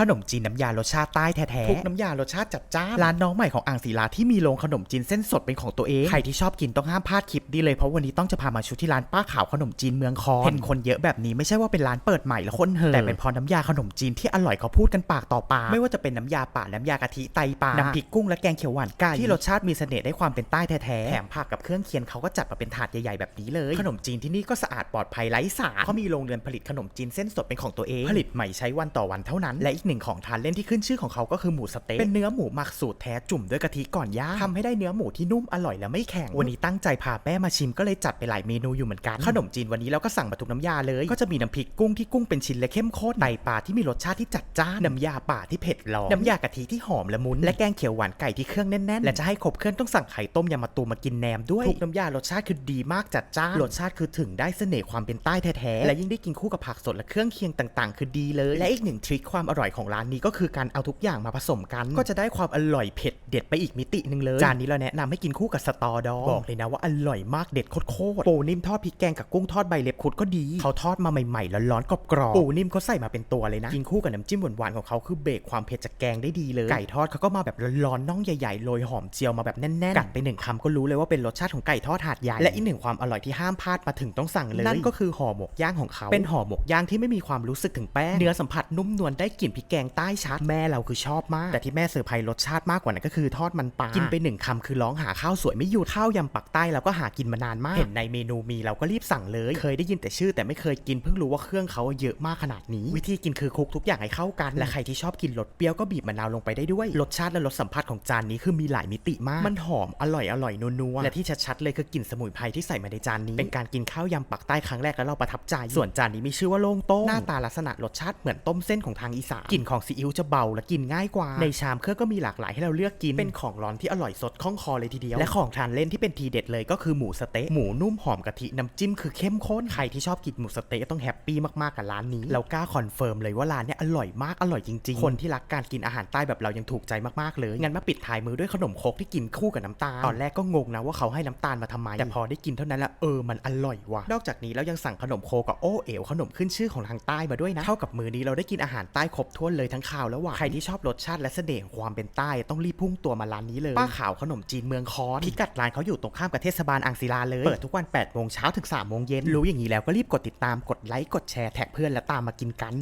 ขนมจีนน้ำยารสชาติใต้แท้ๆทุกน้ำยารสชาติจัดจ้านร้านน้องใหม่ของอ่างศิลาที่มีโรงขนมจีนเส้นสดเป็นของตัวเองใครที่ชอบกินต้องห้ามพลาดคลิปดีเลยเพราะวันนี้ต้องจะพามาชุดที่ร้านป้าขาวขนมจีนเมืองคอนเห็นคนเยอะแบบนี้ไม่ใช่ว่าเป็นร้านเปิดใหม่แล้วคนเฮอแต่เป็นเพอน้ำยาขนมจีนที่อร่อยเขาพูดกันปากต่อปากไม่ว่าจะเป็นน้ำยาป่าน้ำยากะทิไตปลาน้ำพริกกุ้งและแกงเขียวหวานไก่ที่รสชาติมีเสน่ห์ได้ความเป็นใต้แท้ๆแถมผักกับเครื่องเคียงเขาก็จัดมาเป็นถาดใหญ่ๆแบบนี้เลย ขนมจีนที่นี่ก็สะอาดปลอดภัยไร้สารเขามีโรงเรือนผลิตขนมจีนเส้นสดเป็นของตัวเองผลิตใหม่ใช้วันต่อวันเท่านั้นและอีกหนึ่งของทานเล่นที่ขึ้นชื่อของเขาก็คือหมูสะเต๊ะเป็นเนื้อหมูหมักสูตรแท้จุ่มด้วยกะทิก่อนย่างทำให้ได้เนื้อหมูที่นุ่มอร่อยและไม่แข็ง วันนี้ตั้งใจพาแม่มาชิมก็เลยจัดไปหลายเมนูอยู่เหมือนกัน ขนมจีนวันนี้เราก็สั่งมาทุกน้ำยาเลย ก็จะมีน้ำพริกกุ้งที่กุ้งเป็นชิ้นและเข้มข้นไตปลาที่มีรสชาติที่จัดจ้านน้ำยาป่าที่เผ็ดร้อนน้ำยากะทิที่หอมละมุนและแกงเขียวหวานไก่ที่เครื่องแน่นๆและจะให้ครบเครื่องต้องสั่งไข่ต้มยำมะตูมมากินแหนมด้วยทุกน้ำยารสชาติคือดีมากจัดจ้านรสชาติคือถึงได้เสน่ห์ความเป็นใต้แท้ๆและยิ่งได้กินคู่กับผักสดและเครื่องเคียงต่าง ๆ คือดีเลย และอีกหนึ่งทริคความอร่อยของร้านนี้ก็คือการเอาทุกอย่างมาผสมกัน ก็จะได้ความอร่อยเผ็ดเด็ดไปอีกมิติหนึ่งเลย จานนี้เราแนะนำให้กินคู่กับสตอดองบอกเลยนะว่าอร่อยมากเด็ดโคตรๆปูนิ่มทอดพริกแกงกับกุ้งทอดใบเล็บคุดก็ดี เขาทอดมาใหม่ๆร้อนๆกรอบๆปูนิ่มเขาใส่มาเป็นตัวเลยนะกินคู่กับน้ำจิ้มหวานๆของเขาคือเบรกความเผ็ดจากแกงได้ดีเลยไก่ทอดเขาก็มาแบบร้อนๆน่องใหญ่ๆโรยหอมเจียวมาแบบแน่นๆกัดไปหนึ่งคำก็รู้เลยว่าเป็นรสชาติของไก่ทอดหาดใหญ่และอีกหนึ่งความอร่อยที่ห้ามพลาดมาถึงต้องสั่งเลยนั่นก็คือห่อหมกย่างของเขาเป็นห่อหมกย่างที่ไม่มีความรู้สึกถึงแป้งเนื้อสัมผัสนุ่มนวลได้กลิ่นพริกแกงใต้ชัดแม่เราคือชอบมาก แต่ที่แม่เซอร์ไพรส์รสชาติมากกว่านั้นก็คือทอดมันปลากินไปหนึ่งคำคือร้องหาข้าวสวยไม่หยุดข้าวยำปักใต้เราก็หากินมานานมาก เห็นในเมนูมีเราก็รีบสั่งเลย เคยได้ยินแต่ชื่อแต่ไม่เคยกินเพิ่งรู้ว่าเครื่องเขาเยอะมากขนาดนี้ วิธีกินคือคลุกทุกอย่างให้เข้ากัน และใครที่ชอบกินรสเปรี้ยวก็บีบมะนาวลงไปได้ด้วยรสชาติและรสสัมผัสของจานนี้คือมีหลายมิติมากมันหอมอร่อยอร่อยนัวๆและที่ชัดๆเลยคือกลิ่นสมุนไพรที่ใส่มาในจานนี้ เป็นการกินข้าวยำปักใต้ครั้งแรกแล้วเราประทับใจ ส่วนจานนี้มีชื่อว่าโล่งโต้งหน้าตาลักษณะรสชาติเหมือนต้มเส้นของทางอีสานกลิ่นของซีอิ๊วจะเบาและกินง่ายกว่า ในชามเครื่องก็มีหลากหลายให้เราเลือกกิน เป็นของร้อนที่อร่อยสดคล่องคอเลยทีเดียว และของทานเล่นที่เป็นทีเด็ดเลยก็คือหมูสะเต๊ะ หมูนุ่มหอมกะทิน้ำจิ้มคือเข้มข้น ใครที่ชอบกินหมูสะเต๊ะต้องแฮปปี้มากๆกับร้านนี้ เรากล้าคอนเฟิร์มเลยว่าร้านเนี้ยอร่อยมากอร่อยจริงๆ คนที่รักการกินอาหารใต้แบบเรายังถูกใจมากๆเลย งั้นมาปิดท้ายมือด้วยขนมครกที่กินคู่กับน้ำตาล ตอนแรกก็งงนะว่าเขาให้น้ำตาลมาทำไม แต่พอได้กินเท่านั้นละเออมันอร่อยว่ะ นอกจากนี้เรายังสั่งขนมโคกับโอเอ๋วขนมขึ้นชื่อของทางใต้มาด้วยนะ เท่ากับมือนี้เราได้กินอาหารใต้ครบถ้วนเลยทั้งข้าวและหวานใครที่ชอบรสชาติและเสน่ห์ของความเป็นใต้ต้องรีบพุ่งตัวมาร้านนี้เลยป้าขาวขนมจีนเมืองคอนพิกัดร้านเขาอยู่ตรงข้ามกับเทศบาลอ่างศิลาเลย เปิดทุกวัน8โมงเช้าถึง3โมงเย็นรู้อย่างนี้แล้วก็รีบกดติดตามกดไลค์กดแชร์แท็กเพื่อนและตามมากินกัน